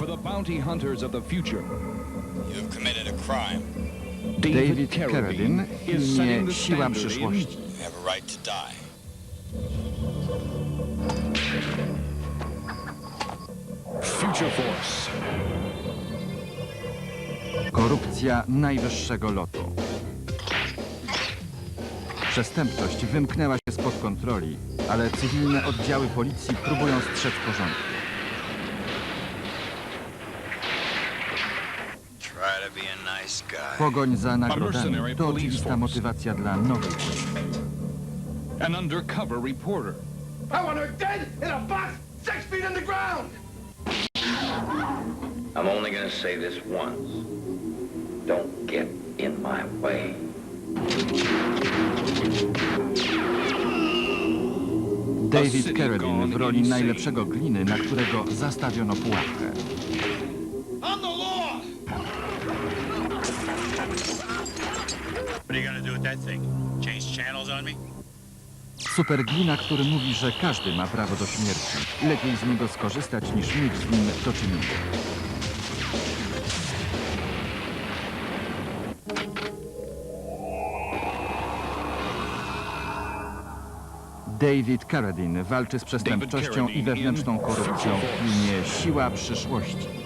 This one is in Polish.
For the bounty hunters of the future, You have committed a crime. David Carradine the Siła przyszłości. You have a right to die. Future Force. Korupcja najwyższego lotu. Przestępczość wymknęła się spod kontroli, ale cywilne oddziały policji próbują strzec porządku. Pogoń za nagrodami mercenary to police oczywista force. motywacja dla nowej. An undercover reporter. I want her dead in a box six feet in the ground! I'm only gonna say this once. Don't get in my way. David Carradine w roli najlepszego gliny, na którego zastawiono pułapkę. What are you gonna do with that thing? Change channels on me? Superglina, który mówi, że każdy ma prawo do śmierci. Lepiej z niego skorzystać niż mieć z nim do czynienia. David Carradine walczy z przestępczością i wewnętrzną korupcją w filmie Siła przyszłości.